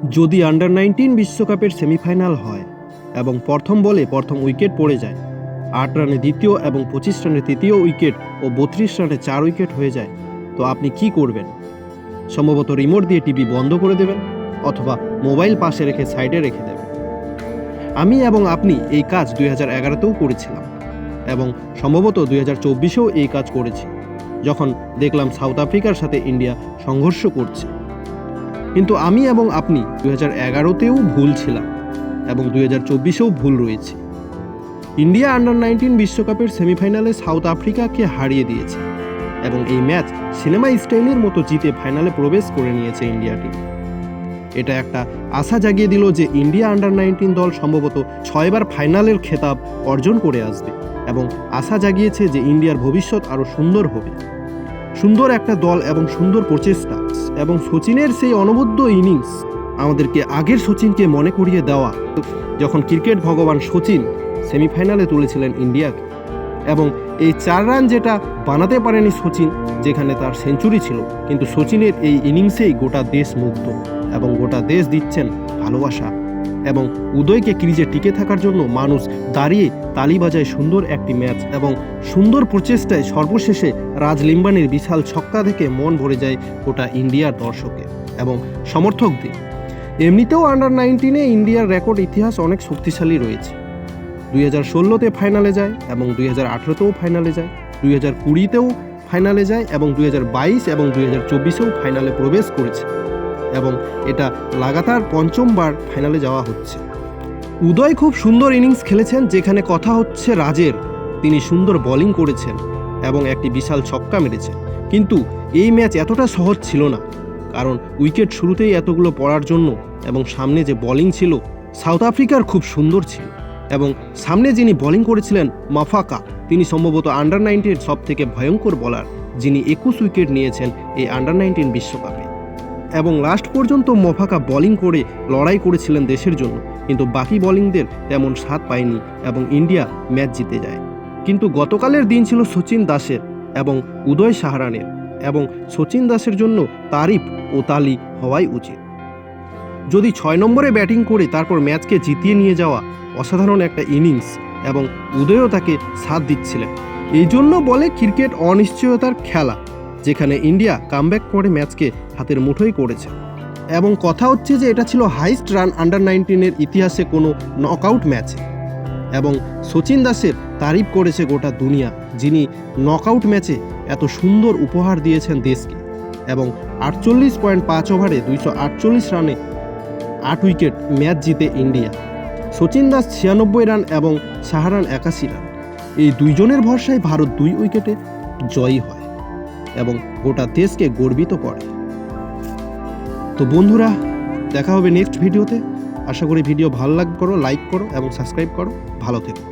যদি under nineteen বিশ্বকাপের semifinal হয় এবং প্রথম বলে প্রথম উইকেট পড়ে যায়, আট রানে দ্বিতীয় এবং পঁচিশ রানে তৃতীয় উইকেট ও বত্রিশ রানে চার উইকেট হয়ে যায়, তো আপনি কি করবেন? সম্ভবত রিমোট দিয়ে টিভি বন্ধ করে দেবেন অথবা মোবাইল পাশে রেখে সাইডে রেখে দেবেন। আমি এবং আপনি এই কাজ দুই হাজার এগারোতেও করেছিলাম এবং সম্ভবত দুই হাজার চব্বিশেও এই কাজ করেছি, যখন দেখলাম সাউথ আফ্রিকার সাথে ইন্ডিয়া সংঘর্ষ করছে। কিন্তু আমি এবং আপনি দুই হাজার এগারোতেও ভুল ছিলাম এবং দুই হাজার চব্বিশেও ভুল রয়েছে। ইন্ডিয়া আন্ডার নাইনটিন বিশ্বকাপের সেমিফাইনালে সাউথ আফ্রিকাকে হারিয়ে দিয়েছে এবং এই ম্যাচ সিনেমা স্টাইলের মতো জিতে ফাইনালে প্রবেশ করে নিয়েছে ইন্ডিয়া টিম। এটা একটা আশা জাগিয়ে দিল যে ইন্ডিয়া আন্ডার নাইনটিন দল সম্ভবত ছয়বার ফাইনালের খেতাব অর্জন করে আসবে এবং আশা জাগিয়েছে যে ইন্ডিয়ার ভবিষ্যৎ আরও সুন্দর হবে। সুন্দর একটা দল এবং সুন্দর প্রচেষ্টা। এবং সচিনের সেই অনবদ্য ইনিংস আমাদেরকে আগের সচিনকে মনে করিয়ে দেওয়া। যখন ক্রিকেট ভগবান সচিন সেমিফাইনালে তুলেছিলেন ইন্ডিয়াকে। এবং এই চার রান যেটা বানাতে পারেনি সচিন যেখানে তার সেঞ্চুরি ছিল। কিন্তু সচিনের এই ইনিংসেই গোটা দেশ মুগ্ধ এবং গোটা দেশ দিচ্ছেন ভালোবাসা। এবং উদয়কে ক্রিজে টিকে থাকার জন্য মানুষ দাঁড়িয়ে তালি বাজায় সুন্দর একটি ম্যাচ এবং সুন্দর প্রচেষ্টায় সর্বশেষে রাজ লিম্বানির বিশাল ছক্কা থেকে মন ভরে যায় গোটা ইন্ডিয়ার দর্শকের এবং সমর্থকদের। এমনিতেও আন্ডার নাইনটিনে ইন্ডিয়ার রেকর্ড ইতিহাস অনেক শক্তিশালী রয়েছে। দুই হাজার ষোলোতে ফাইনালে যায় এবং দুই হাজার আঠেরোতেও ফাইনালে যায়, দুই হাজার কুড়িতেও ফাইনালে যায় এবং দুই হাজার বাইশ এবং দুই হাজার চব্বিশেও ফাইনালে প্রবেশ করেছে। এবং এটা লাগাতার পঞ্চমবার ফাইনালে যাওয়া হচ্ছে। উদয় খুব সুন্দর ইনিংস খেলেছেন, যেখানে কথা হচ্ছে রাজের। তিনি সুন্দর বোলিং করেছেন এবং একটি বিশাল ছক্কা মেরেছেন। কিন্তু এই ম্যাচ এতটা সহজ ছিল না, কারণ উইকেট শুরুতেই এতগুলো পড়ার জন্য এবং সামনে যে বোলিং ছিল সাউথ আফ্রিকার খুব সুন্দর ছিল। এবং সামনে যিনি বোলিং করেছিলেন, মাফাকা, তিনি সম্ভবত আন্ডার নাইনটির সব থেকে ভয়ঙ্কর বলার যিনি একুশ উইকেট নিয়েছেন এই আন্ডার নাইনটিন বিশ্বকাপে। এবং লাস্ট পর্যন্ত মফাকা বোলিং করে লড়াই করেছিলেন দেশের জন্য। কিন্তু বাকি বোলিংদের তেমন স্বাদ পায়নি এবং ইন্ডিয়া ম্যাচ জিতে যায়। কিন্তু গতকালের দিন ছিল সচিন দাসের এবং উদয় সাহারানের এবং সচিন দাসের জন্য তারিফ ও তালি হওয়াই উচিত। যদি ছয় নম্বরে ব্যাটিং করে তারপর ম্যাচকে জিতিয়ে নিয়ে যাওয়া অসাধারণ একটা ইনিংস এবং উদয়ও তাকে সাথ দিচ্ছিলেন। এই জন্য বলে ক্রিকেট অনিশ্চয়তার খেলা। যেখানে ইন্ডিয়া কামব্যাক করে ম্যাচকে হাতের মুঠোই করেছে। এবং কথা হচ্ছে যে এটা ছিল হাইস্ট রান আন্ডার নাইনটিনের ইতিহাসে কোনো নকআউট ম্যাচে। এবং সচিন দাসের তারিফ করেছে গোটা দুনিয়া, যিনি নকআউট ম্যাচে এত সুন্দর উপহার দিয়েছেন দেশকে। এবং আটচল্লিশ পয়েন্ট পাঁচ ওভারে দুইশো আটচল্লিশ রানে আট উইকেট ম্যাচ জিতে ইন্ডিয়া। সচিন দাস ছিয়ানব্বই রান এবং সাহারান একাশি রান। এই দুইজনের ভরসায় ভারত দুই উইকেটে জয়ী হয়। এবং গোটা দেশকে গর্বিত করে। তো বন্ধুরা, দেখা হবে নেক্সট ভিডিওতে আশা করি ভিডিও ভালো লাগ করো লাইক করো এবং সাবস্ক্রাইব করো। ভালো থেকো।